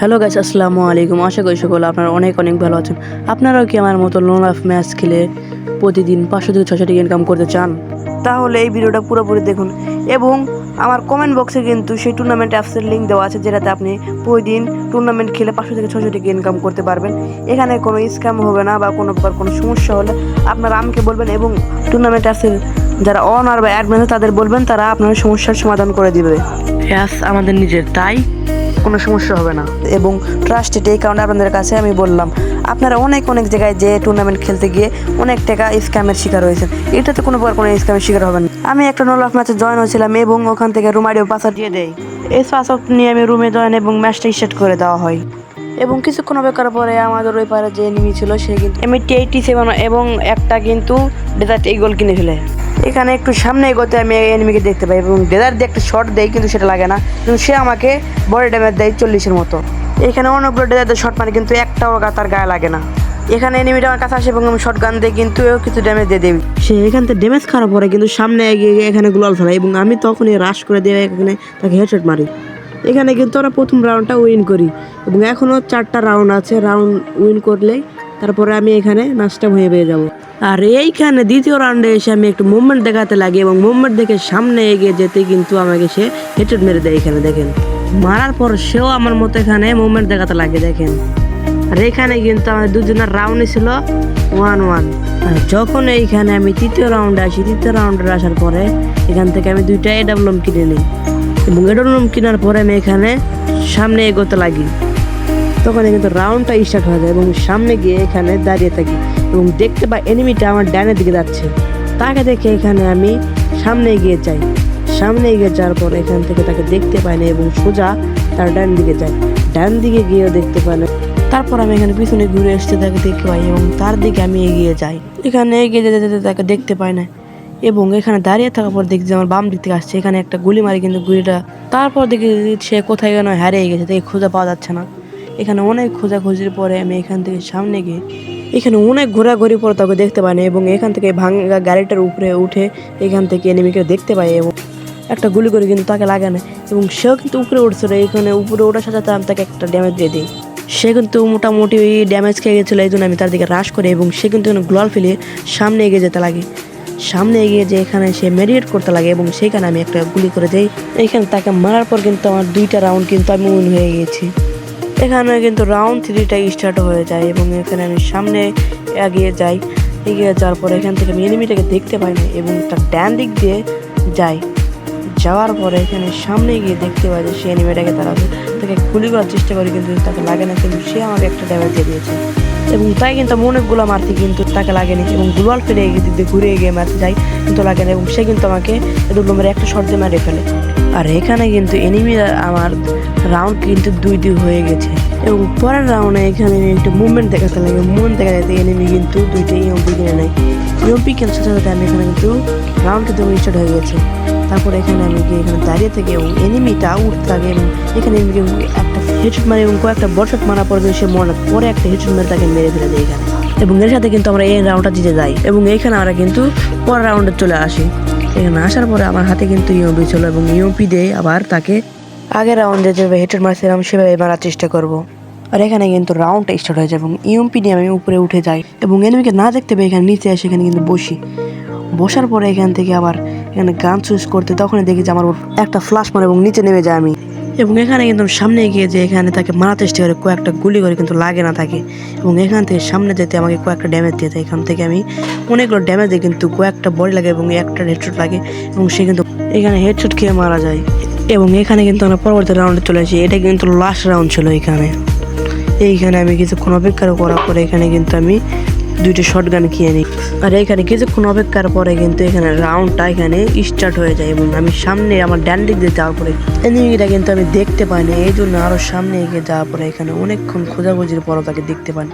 Hello guys আসসালামু আলাইকুম। আশা করি সকলে আপনারা অনেক অনেক ভালো আছেন। আপনারাও কি আমার মতো লোন অফ ম্যাচ খেলে প্রতিদিন পাঁচশো থেকে ছশো টাকা ইনকাম করতে চান? তাহলে এই ভিডিওটা পুরোপুরি দেখুন এবং আমার কমেন্ট বক্সে কিন্তু সেই টুর্নামেন্ট অ্যাপসের লিঙ্ক দেওয়া আছে যেটাতে আপনি প্রতিদিন টুর্নামেন্ট খেলে পাঁচশো থেকে ছশো টাকা ইনকাম করতে পারবেন। এখানে কোনো স্ক্যাম হবে না বা কোনো কোনো সমস্যা হলে আপনারা আমাকে বলবেন এবং টুর্নামেন্ট অ্যাপসের যারা অনার বা অ্যাডমিন তাদের বলবেন, তারা আপনার সমস্যার সমাধান করে দিবে। আমাদের নিজের, তাই? কোনো সমস্যা হবে না। এবং ট্রাস্টেড এই কারণে আপনাদের কাছে আমি বললাম আপনারা অনেক অনেক জায়গায় যে টুর্নামেন্ট খেলতে গিয়ে অনেক টাকা স্ক্যামের শিকার হয়েছেন। এটাতে কোনো প্রকার কোনো স্ক্যামের শিকার হবেন না। আমি একটা নোল অফ ম্যাচে জয়েন হয়েছিলাম এবং ওখান থেকে রুম আইডিও পাসওয়ার্ড দিয়ে দেয় এই পাসওয়ার্ড নিয়ে আমি রুমে জয়েন এবং ম্যাচটা স্টার্ট করে দেওয়া হয়। এবং কিছুক্ষণ অপেক্ষার পরে আমাদের ওই পারে যে এনিমি ছিল সে কিন্তু এমএটি এইটি সেভেন এবং একটা কিন্তু ডেজার্ট এই গোল কিনে ফেলে। এখানে একটু সামনে এগোতে আমি এনিমিকে দেখতে পাই এবং ডেজার্ট দিয়ে একটা শট দেয়, কিন্তু সেটা লাগে না। কিন্তু সে আমাকে বডি ড্যামেজ দেয় চল্লিশের মতো। এখানে অনেকগুলো ডেজার্ট শট মারে, কিন্তু একটাও তার গায়ে লাগে না। এখানে এনিমিটা আমার কাছে আসে এবং আমি শর্ট গান দিয়ে কিন্তু এও কিছু ড্যামেজ দিয়ে দেবে সে এখান থেকে ড্যামেজ খারাপ পরে কিন্তু সামনে এগিয়ে গিয়ে এখানে গুলাল ফেলে এবং আমি তখনই রাশ করে দিয়ে এখানে তাকে হেডশট মারি। এখানে কিন্তু আমরা প্রথম রাউন্ডটা উইন করি এবং এখনও চারটা রাউন্ড আছে। রাউন্ড উইন করলেই তারপরে আমি এখানে ম্যাচটা হয়ে পেয়ে যাব। আর এইখানে দ্বিতীয় রাউন্ডে এসে আমি একটু মুভমেন্ট দেখাতে লাগি এবং মুভমেন্ট দেখে সামনে এগিয়ে যেতে কিন্তু আমাকে সে হেডশট মেরে দেয় এখানে, দেখেন। মারার পর সেও আমার মতো এখানে মুভমেন্ট দেখাতে লাগে, দেখেন। আর এখানে কিন্তু আমাদের দুজনের রাউন্ডে ছিল ওয়ান ওয়ান আর যখন এইখানে আমি তৃতীয় রাউন্ডে আসি, তৃতীয় রাউন্ডে আসার পরে এখান থেকে আমি দুইটা এডাবলম কিনে নিই। এবং এডাবলম কেনার পরে আমি এখানে সামনে এগোতে লাগি। তখন কিন্তু রাউন্ডটা স্টার্ট হয়ে যায় এবং সামনে গিয়ে এখানে দাঁড়িয়ে থাকি এবং দেখতে পাই এনিমিটা আমার ডানের দিকে যাচ্ছে। তাকে দেখে এখানে আমি সামনে এগিয়ে যাই। সামনে এগিয়ে যাওয়ার পর এখান থেকে তাকে দেখতে পাই না এবং সোজা তার ডান দিকে যাই। ডান দিকে গিয়েও দেখতে পাই না। তারপর আমি এখানে পিছনে ঘুরে আসতে তাকে দেখতে পাই এবং তার দিকে আমি এগিয়ে যাই। এখানে এগিয়ে যেতে যেতে তাকে দেখতে পাই না এবং এখানে দাঁড়িয়ে থাকার পর দেখছি আমার বাম দিক থেকে আসছে। এখানে একটা গুলি মারি কিন্তু গুলিটা তারপর দেখি সে কোথায় যেন হারিয়ে গেছে, তাকে খুঁজে পাওয়া যাচ্ছে না। এখানে অনেক খোঁজাখুঁজির পরে আমি এখান থেকে সামনে গিয়ে, এখানে অনেক ঘোরাঘুরি পরে তাকে দেখতে পাই এবং এখান থেকে ভাঙ্গা গাড়িটার উপরে উঠে এখান থেকে এনিমিকে দেখতে পাই এবং একটা গুলি করে কিন্তু তাকে লাগে না এবং সেও কিন্তু উপরে উঠছিল। এখানে উপরে ওঠার সাথে সাথে আমি তাকে একটা ড্যামেজ দিয়ে দিই। সে কিন্তু মোটামুটি ওই ড্যামেজ খেয়ে গেছিল, এই জন্য আমি তার দিকে হ্রাস করি এবং সে কিন্তু গ্লোয়াল ফেলিয়ে সামনে এগিয়ে যেতে লাগে। সামনে এগিয়ে যে এখানে সে মেরিয়েট করতে লাগে এবং সেখানে আমি একটা গুলি করে যাই এইখানে তাকে মারার পর কিন্তু আমার দুইটা রাউন্ড কিন্তু আমি উইন হয়ে গেছি। এখানে কিন্তু রাউন্ড থ্রিটা স্টার্ট হয়ে যায় এবং এখানে আমি সামনে এগিয়ে যাই। এগিয়ে যাওয়ার পর এখান থেকে আমি এনিমিটাকে দেখতে পাই না এবং তার ডান দিক দিয়ে যাই। যাওয়ার পরে এখানে সামনে গিয়ে দেখতে পাই যে সে এনিমিটাকে তারা তাকে গুলি করার চেষ্টা করি কিন্তু তাকে লাগে না কিন্তু সে আমাকে একটা ড্যামেজ দিয়ে দিয়েছে। এবং তাই কিন্তু আমি অনেকগুলো মারতে কিন্তু তাকে লাগেনি এবং গ্লোয়াল ফেলে এগিয়ে দিয়ে ঘুরে এগিয়ে মারতে যাই কিন্তু লাগে না এবং সে কিন্তু আমাকে দুটো মেরে একটা দিয়ে মারে ফেলে। আর এখানে কিন্তু এনিমি আমার রাউন্ড কিন্তু দুই দুই হয়ে গেছে। এবং পরের রাউন্ডে এখানে একটু মুভমেন্ট দেখাতে লাগে। মুভমেন্ট দেখা যাতে এনিমি কিন্তু দুইটা ইএমপি কিনে নেয়। ইএমপি কেনার সাথে আমি এখানে কিন্তু রাউন্ড কিন্তু স্টার্ট হয়ে গেছে। তারপর এখানে আমি গিয়ে এখানে দাঁড়িয়ে থেকে এবং এনিমিটা উঠতে থাকে এবং এখানে এনিমিকে একটা হেডশট মারে এবং কয়েকটা বটশট মারা পরে সে মনে পরে একটা হেডশট মেরে তাকে মেরে ফেলে দেয় এখানে। এবং এর সাথে কিন্তু আমরা এই রাউন্ডটা জিতে যাই। এবং এইখানে আমরা কিন্তু পরের রাউন্ডে চলে আসি। এখানে আসার পরে আমার হাতে কিন্তু ইউপি ছিল এবং ইউপি দিয়ে আবার তাকে আগের রাউন্ডে যেভাবে হেটের মারছিলাম, সেভাবে মারার চেষ্টা করব। আর এখানে কিন্তু রাউন্ডটা স্টার্ট হয়ে যায় এবং ইউপি নিয়ে আমি উপরে উঠে যাই এবং এনিমিকে না দেখতে পেয়ে এখানে নিচে এসে এখানে কিন্তু বসি। বসার পরে এখান থেকে আবার এখানে গান চুজ করতে, তখনই দেখি যে আমার একটা ফ্লাশ মারে এবং নিচে নেমে যায় আমি। এবং এখানে কিন্তু সামনে গিয়ে যে এখানে তাকে মারার চেষ্টা করে কয়েকটা গুলি করে কিন্তু লাগে না তাকে। এবং এখান থেকে সামনে যেতে আমাকে কয়েকটা ড্যামেজ দিয়ে দেয়। এখান থেকে আমি অনেকগুলো ড্যামেজ দিই কিন্তু কয়েকটা বডি লাগে এবং একটা হেডশট লাগে এবং সে কিন্তু এখানে হেডশট খেয়ে মারা যায়। এবং এখানে কিন্তু আমরা পরবর্তী রাউন্ডে চলে আসি। এটা কিন্তু লাস্ট রাউন্ড ছিল এখানে। এইখানে আমি কিছুক্ষণ অপেক্ষা করার পরে এখানে কিন্তু আমি দুইটা শর্ট গান কিনে নিই। আর এখানে কিছুক্ষণ অপেক্ষার পরে কিন্তু এখানে রাউন্ডটা এখানে স্টার্ট হয়ে যায় এবং আমি সামনে আমার ডান দিক দিয়ে যাওয়ার পরে এনিমিটা কিন্তু আমি দেখতে পাই না। এই জন্য আরও সামনে এগিয়ে যাওয়ার পরে এখানে অনেকক্ষণ খোঁজাখুঁজির পরও তাকে দেখতে পান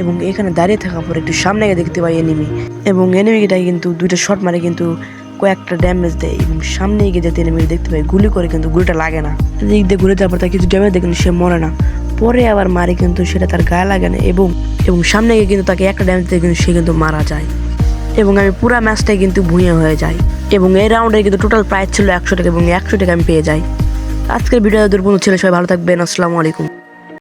এবং এখানে দাঁড়িয়ে থাকার পরে একটু সামনে গিয়ে দেখতে পাই এনিমি এবং এনিমিটা কিন্তু দুইটা শট মারে কিন্তু কয়েকটা ড্যামেজ দেয় এবং সামনে এগিয়ে যেতে এনিমি দেখতে পাই গুলি করে কিন্তু গুলিটা লাগে না। দিক দিয়ে গুলি দেওয়ার পর তার কিছু ড্যামেজ কিন্তু সে মরে না। পরে আবার মারে কিন্তু সেটা তার গায়ে লাগে না এবং এবং সামনে গিয়ে কিন্তু তাকে একটা ড্যামেজ দিয়ে কিন্তু সে কিন্তু মারা যায়। এবং আমি পুরো ম্যাচটাই কিন্তু ভুঁয়ে হয়ে যাই। এবং এই রাউন্ডে কিন্তু টোটাল প্রাইস ছিল একশো টাকা এবং একশো টাকা আমি পেয়ে যাই। আজকের ভিডিও দুর্বল ছিল, সবাই ভালো থাকবেন। আসসালামু আলাইকুম।